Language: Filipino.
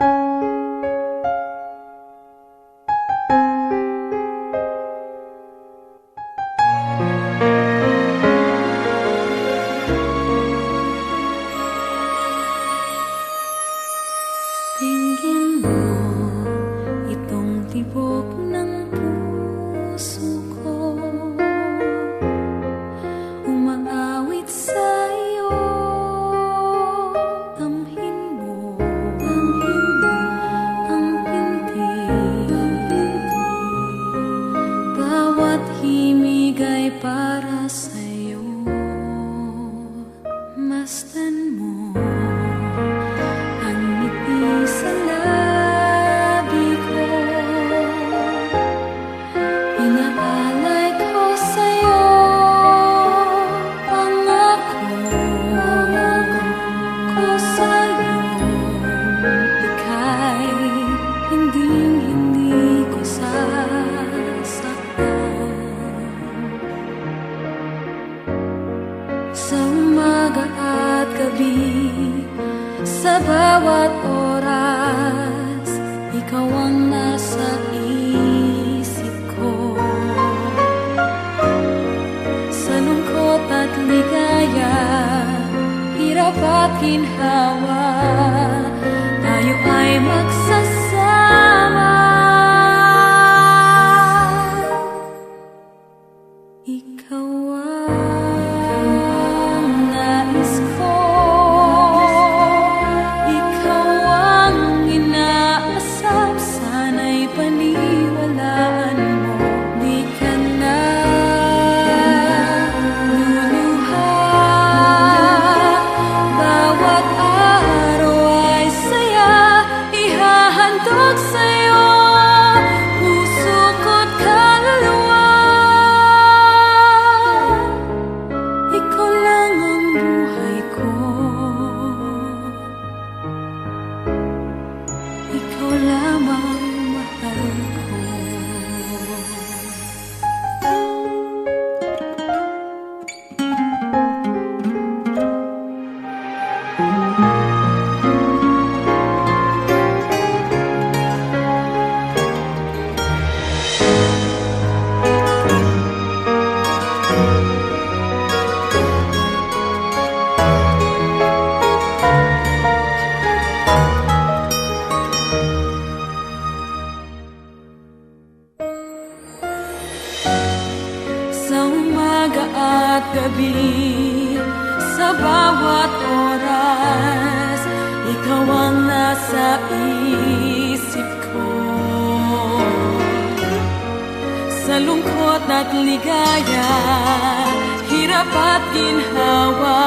Música less than more. Gabi Sa bawat oras Ikaw ang nasa isip ko. Sa lungkot at ligaya Hirap at ginhawa Tayo ay magsasama umaga at gabi Sa bawat oras Ikaw ang nasa isip ko. Sa lungkot at ligaya Hirap at ginhawa